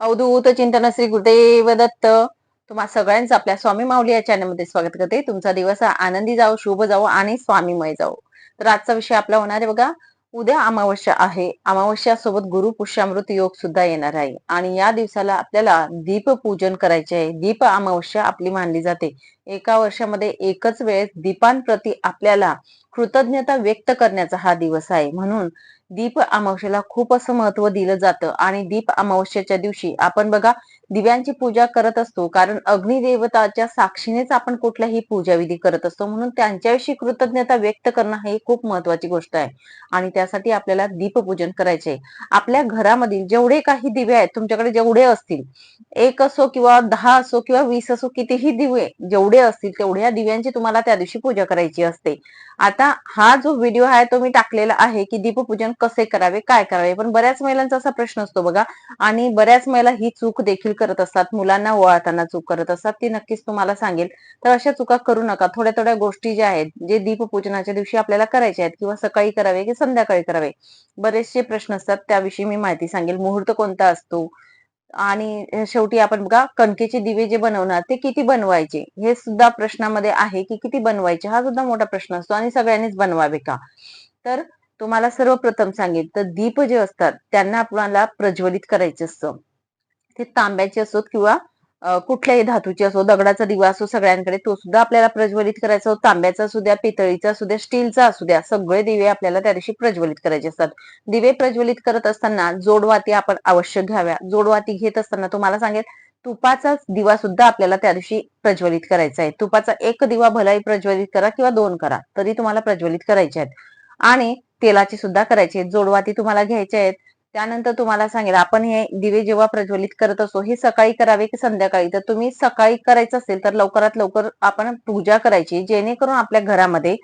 अवधूत चिंतन श्री गुरुदेव दत्त तुम्हा सगळ्यांचं आपल्या स्वामी माऊली या चॅनलमध्ये स्वागत करते. तुमचा दिवस आनंदी जाओ शुभ जाओ आणि स्वामीमय जावो. तर आजचा विषय आपला होणार आहे बघा उद्या अमावस्या आहे. अमावस्या सोबत गुरु पुष्यामृत योग सुद्धा येणार आहे. आणि या दिवसाला आपल्याला दीप पूजन करायचे आहे. दीप अमावस्या आपली मानली जाते. एका वर्षामध्ये एकच वेळेस दीपांप्रती आपल्याला कृतज्ञता व्यक्त करण्याचा हा दिवस आहे. म्हणून दीप अमावस्येला खूप असं महत्त्व दिलं जातं आणि दीप अमावस्येच्या दिवशी आपण बघा दिव्यांची पूजा करत असतो. कारण अग्निदेवताच्या साक्षीनेच आपण कुठल्याही पूजाविधी करत असतो. म्हणून त्यांच्याविषयी कृतज्ञता व्यक्त करणं ही खूप महत्वाची गोष्ट आहे. आणि त्यासाठी आपल्याला दीपपूजन करायचे आपल्या घरामधील जेवढे काही दिवे आहेत तुमच्याकडे जेवढे असतील एक असो किंवा दहा असो किंवा वीस असो कितीही दिवे जेवढे असतील तेवढ्या दिव्यांची तुम्हाला त्या दिवशी पूजा करायची असते. आता हा जो व्हिडिओ आहे तो मी टाकलेला आहे की दीपपूजन कसे करावे काय करावे? पण बऱ्याच महिलांचा असा प्रश्न असतो बघा. आणि बऱ्याच महिला ही चूक देखील करत असतात. मुलांना ओळखताना चूक करत असतात. ती नक्कीच तुम्हाला सांगेल. तर अशा चुका करू नका. थोड्या थोड्या गोष्टी ज्या आहेत जे दीपपूजनाच्या दिवशी आपल्याला करायच्या आहेत किंवा सकाळी करावे की संध्याकाळी करावे. बरेचसे प्रश्न असतात. त्याविषयी मी माहिती सांगेल. मुहूर्त कोणता असतो? आणि शेवटी आपण बघा कणकेचे दिवे जे बनवणार ते किती बनवायचे? हे सुद्धा प्रश्नामध्ये आहे की किती बनवायचे? हा सुद्धा मोठा प्रश्न असतो आणि सगळ्यांनीच बनवावे का? तर तुम्हाला सर्वप्रथम सांगेल तर दीप जे असतात त्यांना आपल्याला प्रज्वलित करायचे असतं. ते तांब्याचे असोत किंवा कुठल्याही धातूची असो दगडाचा दिवा असो सगळ्यांकडे तो सुद्धा आपल्याला प्रज्वलित करायचा तांब्याचा असू द्या पितळीचा असू द्या स्टीलचा असू द्या सगळे दिवे आपल्याला त्या दिवशी प्रज्वलित करायचे असतात. दिवे प्रज्वलित करत असताना जोडवाती आपण अवश्य घ्याव्या. जोडवाती घेत असताना तुम्हाला सांगेल तुपाचा दिवा सुद्धा आपल्याला त्या दिवशी प्रज्वलित करायचा आहे. तुपाचा एक दिवा भलाई प्रज्वलित करा किंवा दोन करा तरी तुम्हाला प्रज्वलित करायचे आहेत. आणि तेलाची सुद्धा करायची जोडवाती तुम्हाला घ्यायचे आहेत. त्यानंतर तुम्हाला सांगेल आपण हे दिवे जेव्हा प्रज्वलित करत असतो हे सकाळी करावे की संध्याकाळी? तर तुम्ही सकाळी करायचं असेल तर लवकरात लवकर आपण पूजा करायची जेणेकरून आपल्या घरामध्ये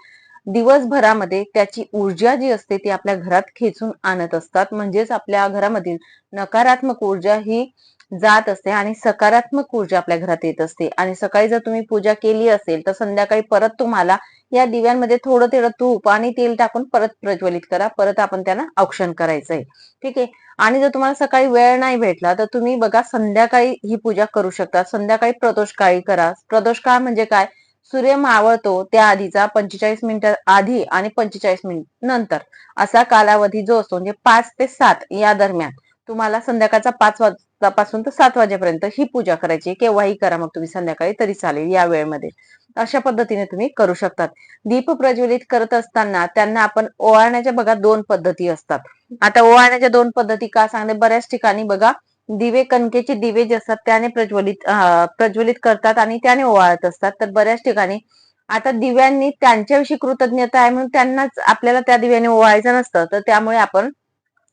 दिवसभरामध्ये त्याची ऊर्जा जी असते ती आपल्या घरात खेचून आणत असतात. म्हणजेच आपल्या घरामधील नकारात्मक ऊर्जा ही जात असते आणि सकारात्मक ऊर्जा आपल्या घरात येत असते. आणि सकाळी जर तुम्ही पूजा केली असेल तर संध्याकाळी परत तुम्हाला या दिव्यांमध्ये थोडं तेवढं तूप आणि तेल टाकून परत प्रज्वलित करा. परत आपण त्यांना औक्षण करायचं आहे ठीक आहे? आणि जर तुम्हाला सकाळी वेळ नाही भेटला तर तुम्ही बघा संध्याकाळी ही पूजा करू शकता. संध्याकाळी प्रदोष काळी करा. प्रदोष काळ म्हणजे काय? सूर्य मावळतो त्या आधीचा पंचेचाळीस मिनिट आधी आणि पंचेचाळीस मिनिट नंतर. असा कालावधी जो असतो म्हणजे पाच ते सात या दरम्यान. तुम्हाला संध्याकाळचा पाच वाज पासून तर सात वाजेपर्यंत ही पूजा करायची. केव्हाही करा मग तुम्ही संध्याकाळी तरी चालेल या वेळेमध्ये. अशा पद्धतीने तुम्ही करू शकतात. दीप प्रज्वलित करत असताना त्यांना आपण ओवाळण्याच्या बघा दोन पद्धती असतात. आता ओवाळण्याच्या दोन पद्धती का सांगते? बऱ्याच ठिकाणी बघा दिवे कणकेचे दिवे जे असतात त्याने प्रज्वलित प्रज्वलित करतात आणि त्याने ओवाळत असतात. तर बऱ्याच ठिकाणी आता दिव्यांनी त्यांच्याविषयी कृतज्ञता आहे म्हणून त्यांनाच आपल्याला त्या दिव्याने ओवाळायचं नसतं. तर त्यामुळे आपण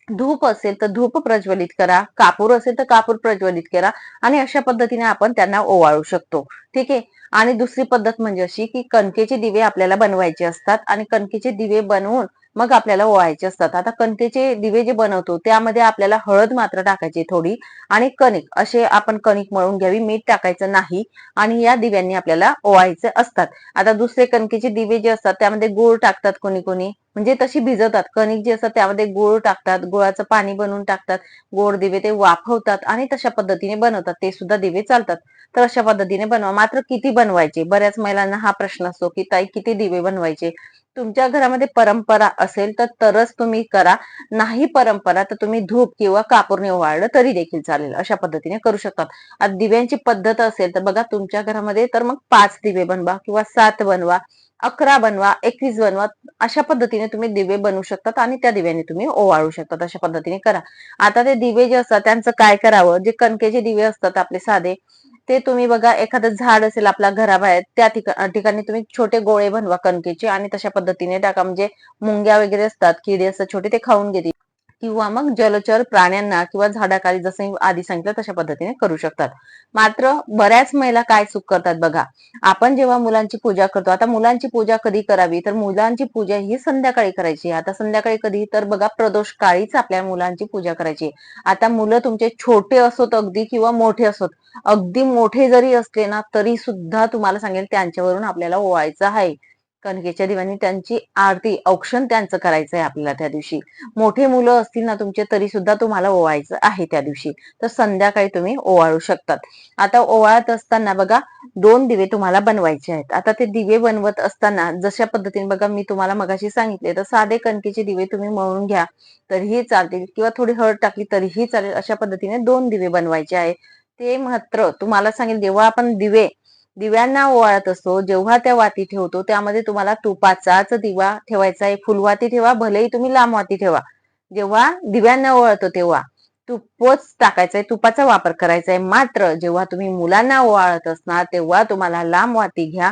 धूप असेल तर धूप प्रज्वलित करा कापूर असेल तर कापूर प्रज्वलित करा आणि अशा पद्धतीने आपण त्यांना ओवाळू शकतो. ठीक आहे? आणि दुसरी पद्धत म्हणजे अशी की कणकेचे दिवे आपल्याला बनवायचे असतात आणि कणकेचे दिवे बनवून मग आपल्याला ओवायचे असतात. आता कणकेचे दिवे जे बनवतो त्यामध्ये आपल्याला हळद मात्र टाकायची थोडी आणि कणिक असे आपण कणिक मळून घ्यावी मीठ टाकायचं नाही आणि या दिव्यांनी आपल्याला ओवायचे असतात. आता दुसरे कणकेचे दिवे जे असतात त्यामध्ये गुळ टाकतात कोणी कोणी म्हणजे तशी भिजवतात. कणिक जे असतात त्यामध्ये गुळ टाकतात गुळाचं पाणी बनवून टाकतात गोड दिवे ते वाफवतात आणि तशा पद्धतीने बनवतात. ते सुद्धा दिवे चालतात. तर अशा पद्धतीने बनवा. मात्र किती बनवायचे? बऱ्याच महिलांना हा प्रश्न असतो की ताई किती दिवे बनवायचे? तुमच्या घरामध्ये परंपरा असेल तर तरच तुम्ही करा. नाही परंपरा तर तुम्ही धूप किंवा कापूरने ओवाळलं तरी देखील चालेल. अशा पद्धतीने करू शकतात. आता दिव्यांची पद्धत असेल तर बघा तुमच्या घरामध्ये तर मग पाच दिवे बनवा किंवा सात बनवा अकरा बनवा एकवीस बनवा अशा पद्धतीने तुम्ही दिवे बनवू शकतात आणि त्या दिव्याने तुम्ही ओवाळू शकतात. अशा पद्धतीने करा. आता ते दिवे जे असतात त्यांचं काय करावं? जे कणकेचे दिवे असतात आपले साधे ते तुम्ही बघा एखादं झाड असेल आपल्या घराबाहेर त्या ठिकाणी तुम्ही छोटे गोळे बनवा कणकेचे आणि तशा पद्धतीने टाका म्हणजे मुंग्या वगैरे असतात किडे असतात छोटे ते खाऊन घेतील. किंवा मग जलचर प्राण्यांना किंवा झाडाखाली जसं आधी सांगितलं तशा पद्धतीने करू शकतात. मात्र बऱ्याच महिला काय चूक करतात बघा. आपण जेव्हा मुलांची पूजा करतो आता मुलांची पूजा कधी करावी? तर मुलांची पूजा ही संध्याकाळी करायची. आता संध्याकाळी कधी? तर बघा प्रदोष काळीच आपल्या मुलांची पूजा करायची. आता मुलं तुमचे छोटे असोत अगदी किंवा मोठे असोत अगदी मोठे जरी असले ना तरी सुद्धा तुम्हाला सांगेल त्यांच्यावरून आपल्याला ओवायचं आहे. कणकेच्या दिव्यांनी त्यांची आरती औक्षण त्यांचं करायचं आहे आपल्याला त्या दिवशी. मोठे मुलं असतील ना तुमचे तरी सुद्धा तुम्हाला ओवायचं आहे त्या दिवशी. तर संध्याकाळी तुम्ही ओवाळू शकतात. आता ओवाळत असताना बघा दोन दिवे तुम्हाला बनवायचे आहेत. आता ते दिवे बनवत असताना जशा पद्धतीने बघा मी तुम्हाला मगाशी सांगितले तर साधे कणकेचे दिवे तुम्ही मळून घ्या तरीही चालतील. किंवा थोडी हळद टाकली तरीही चालेल. अशा पद्धतीने दोन दिवे बनवायचे आहे ते मात्र तुम्हाला सांगेल जेव्हा आपण दिवे दिव्यांना ओवाळत असतो जेव्हा त्या वाती ठेवतो त्यामध्ये तुम्हाला तुपाचाच दिवा ठेवायचा आहे फुलवाती ठेवा भलेही तुम्ही लांब वाती ठेवा. जेव्हा दिव्यांना ओवाळतो तेव्हा तुपच टाकायचा आहे तुपाचा वापर करायचा आहे. मात्र जेव्हा तुम्ही मुलांना ओवाळत असणार तेव्हा तुम्हाला लांब वाती घ्या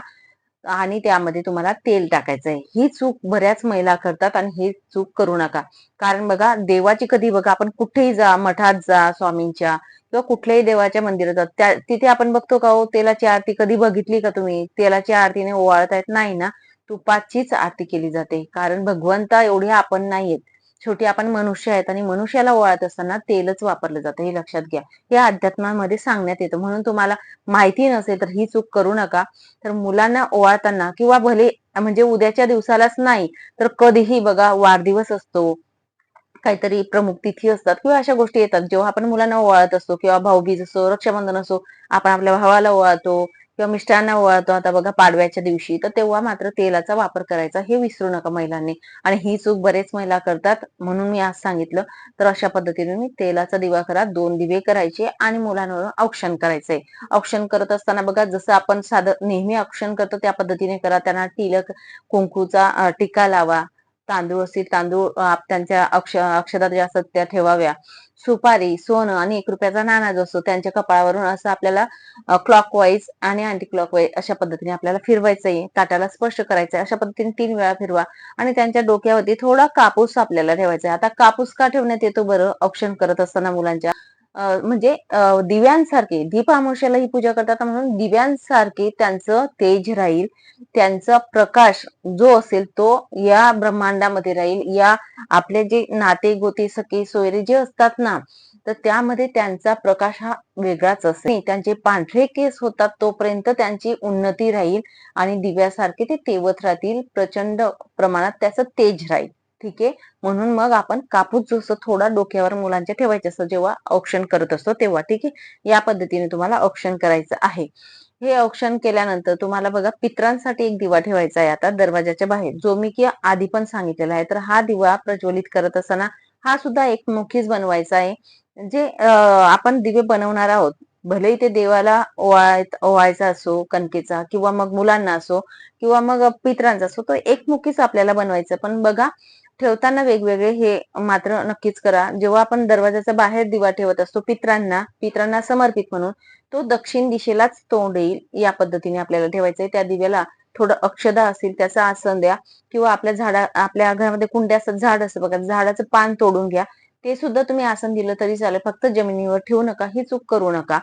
आणि त्यामध्ये तुम्हाला तेल टाकायचं आहे. ही चूक बऱ्याच महिला करतात आणि ही चूक करू नका. कारण बघा देवाची कधी बघा आपण कुठेही जा मठात जा स्वामींच्या किंवा कुठल्याही देवाच्या मंदिरात त्या तिथे आपण बघतो का हो तेलाची आरती कधी बघितली का तुम्ही? तेलाच्या आरतीने ओवाळता येत नाही ना? तुपाचीच आरती केली जाते. कारण भगवंता एवढे आपण नाहीयेत. शेवटी आपण मनुष्य आहेत आणि मनुष्याला ओळत असताना तेलच वापरलं जातं. हे लक्षात घ्या. हे अध्यात्मामध्ये सांगण्यात येतं. म्हणून तुम्हाला माहिती नसेल तर ही चूक करू नका. तर मुलांना ओवाळताना किंवा भले म्हणजे उद्याच्या दिवसालाच नाही तर कधीही बघा वाढदिवस असतो. काहीतरी प्रमुख तिथी असतात किंवा अशा गोष्टी येतात. जेव्हा आपण मुलांना ओवाळत असतो किंवा भाऊबीज असो रक्षाबंधन असो आपण आपल्या भावाला ओवाळतो किंवा मिस्टरांना ओवाळतो. आता बघा पाडव्याच्या दिवशी तर तेव्हा मात्र तेलाचा वापर करायचा. हे विसरू नका महिलांनी. आणि ही चूक बरेच महिला करतात. म्हणून मी आज सांगितलं तर अशा पद्धतीने मी तेलाचा दिवा करा. दोन दिवे करायचे आणि मुलांवर औक्षण करायचंय. औक्षण करत असताना बघा जसं आपण साधं नेहमी औक्षण करतो त्या पद्धतीने करा. त्यांना तिलक कुंकूचा टीका लावा. तांदूळ असतील तांदूळ त्यांच्या अक्ष अक्षता ज्या असतात त्या ठेवाव्या. सुपारी सोनं आणि एक रुपयाचा नाणा जो असतो त्यांच्या कपाळावरून असं आपल्याला क्लॉकवाईज आणि अँटी क्लॉकवाईज अशा पद्धतीने आपल्याला फिरवायचं आहे ताटाला स्पर्श करायचं अशा पद्धतीने तीन वेळा फिरवा आणि त्यांच्या डोक्यावरती थोडा कापूस आपल्याला ठेवायचा आहे आता कापूस का ठेवण्यात येतो बरं? ऑप्शन करत असताना मुलांच्या म्हणजे दिव्यांसारखे दीप अमावस्याला ही पूजा करतात. म्हणून दिव्यांसारखे त्यांचं तेज राहील. त्यांचा प्रकाश जो असेल तो या ब्रह्मांडामध्ये राहील. या आपले जे नाते गोते सखे सोयरे जे असतात ना तर त्यामध्ये त्यांचा प्रकाश हा वेगळाच असेल. त्यांचे पांढरे केस होतात तोपर्यंत त्यांची उन्नती राहील आणि दिव्यासारखे ते तेवत राहतील. प्रचंड प्रमाणात त्याचं तेज राहील. ठीक आहे. म्हणून मग आपण कापूस जसं थोडा डोक्यावर मुलांच्या ठेवायचे असतं जेव्हा औक्षण करत असतो तेव्हा ठीक आहे. या पद्धतीने तुम्हाला औक्षण करायचं आहे. हे औक्षण केल्यानंतर तुम्हाला बघा पित्रांसाठी एक दिवा ठेवायचा आहे आता दरवाजाच्या बाहेर. जो मी की आधी पण सांगितलेला आहे. तर हा दिवा प्रज्वलित करत असताना हा सुद्धा एक मुखीच बनवायचा आहे. जे आपण दिवे बनवणार आहोत भलेही ते देवाला ओवाळ ओवाळायचा असो कणकेचा किंवा मग मुलांना असो किंवा मग पित्रांचा असो तो एकमुखीच आपल्याला बनवायचं पण बघा ठेवताना वेगवेगळे हे मात्र नक्कीच करा. जेव्हा आपण दरवाजाचा बाहेर दिवा ठेवत असतो पित्रांना पित्रांना समर्पित म्हणून तो दक्षिण दिशेलाच तोंड येईल या पद्धतीने आपल्याला ठेवायचंय. त्या दिव्याला थोडं अक्षदा असेल त्याचा आसन द्या किंवा आपल्या झाडा आपल्या घरामध्ये कुंड्या असतात झाड असतं बघा झाडाचं पान तोडून घ्या. ते सुद्धा तुम्ही आसन दिलं तरी चालेल. फक्त जमिनीवर ठेवू नका ही चूक करू नका.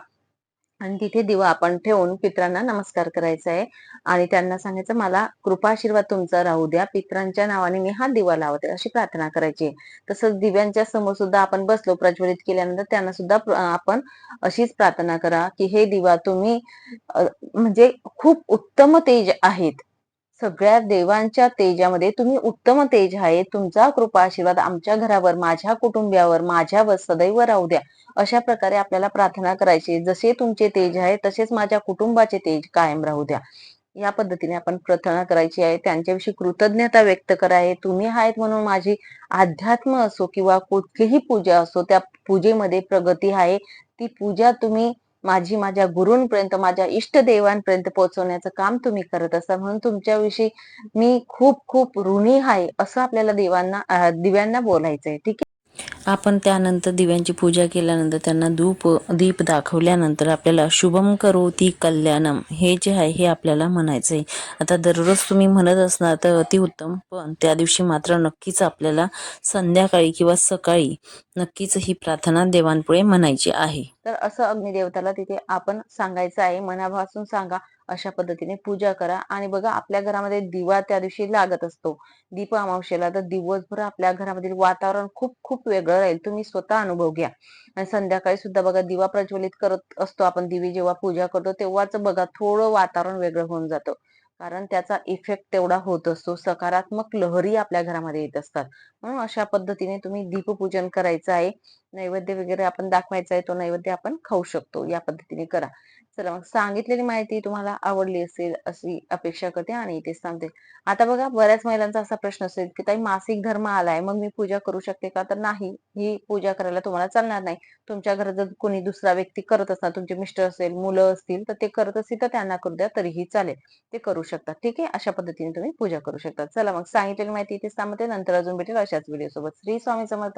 आणि तिथे दिवा आपण ठेवून पित्रांना नमस्कार करायचा आहे. आणि त्यांना सांगायचं मला कृपा आशीर्वाद तुमचा राहू द्या. पित्रांच्या नावाने मी हा दिवा लावते. अशी प्रार्थना करायची. तसंच दिव्यांच्या समोर सुद्धा आपण बसलो प्रज्वलित केल्यानंतर त्यांना सुद्धा आपण अशीच प्रार्थना करा की हे दिवा तुम्ही म्हणजे खूप उत्तम तेज आहेत. सगळ्या देवांच्या तेजामध्ये तुम्ही उत्तम तेज आहे. तुमचा कृपा आशीर्वाद आमच्या घरावर माझ्या कुटुंबियावर माझ्यावर सदैव राहू द्या. अशा प्रकारे आपल्याला प्रार्थना करायची. जसे तुमचे तेज आहे तसेच माझ्या कुटुंबाचे तेज कायम राहू द्या. या पद्धतीने आपण प्रार्थना करायची आहे. त्यांच्याविषयी कृतज्ञता व्यक्त कराय तुम्ही आहेत म्हणून माझी अध्यात्म असो किंवा कुठलीही पूजा असो त्या पूजेमध्ये प्रगती आहे. ती पूजा तुम्ही माझी माझ्या गुरूंपर्यंत माझ्या इष्टदेवांपर्यंत पोहोचवण्याचं काम तुम्ही करत असता म्हणून तुमच्याविषयी मी खूप खूप ऋणी आहे असं आपल्याला देवांना दिव्यांना बोलायचंय. ठीक आहे? आपण त्यानंतर दिव्यांची पूजा केल्यानंतर त्यांना धूप दीप दाखवल्यानंतर आपल्याला शुभम करोती कल्याणम हे जे आहे हे आपल्याला म्हणायचं आहे आता दररोज तुम्ही म्हणत असणार तर अतिउत्तम पण त्या दिवशी मात्र नक्कीच आपल्याला संध्याकाळी किंवा सकाळी नक्कीच ही प्रार्थना देवांपुढे म्हणायची आहे. तर असं अग्निदेवताला तिथे आपण सांगायचं आहे. मनापासून सांगा. अशा पद्धतीने पूजा करा. आणि बघा आपल्या घरामध्ये दिवा त्या दिवशी लागत असतो. दीप अमावशेला तर दिवसभर आपल्या घरामधील वातावरण खूप खूप वेगळं राहील. तुम्ही स्वतः अनुभव घ्या. आणि संध्याकाळी सुद्धा बघा दिवा प्रज्वलित करत असतो आपण. दिवी जेव्हा पूजा करतो तेव्हाच बघा थोडं वातावरण वेगळं होऊन जातं. कारण त्याचा इफेक्ट तेवढा होत असतो. सकारात्मक लहरी आपल्या घरामध्ये येत असतात. म्हणून अशा पद्धतीने तुम्ही दीपपूजन करायचं आहे. नैवेद्य वगैरे आपण दाखवायचा आहे तो नैवेद्य आपण खाऊ शकतो. या पद्धतीने करा. चला मग सांगितलेली माहिती तुम्हाला आवडली असेल अशी अपेक्षा करते आणि इथेच थांबते. आता बघा बऱ्याच महिलांचा असा प्रश्न असेल की ताई मासिक धर्म आलाय मग मी पूजा करू शकते का? तर नाही ही पूजा करायला तुम्हाला चालणार नाही. तुमच्या घरात जर कोणी दुसरा व्यक्ती करत असणार तुमचे मिस्टर असेल मुलं असतील तर ते करत असतील तर त्यांना करू द्या तरीही चालेल. ते करू शकतात ठीक आहे? अशा पद्धतीने तुम्ही पूजा करू शकता. चला मग सांगितलेली माहिती इथेच थांबते. नंतर अजून भेटेल अशाच व्हिडिओ सोबत. श्री स्वामी समर्थ.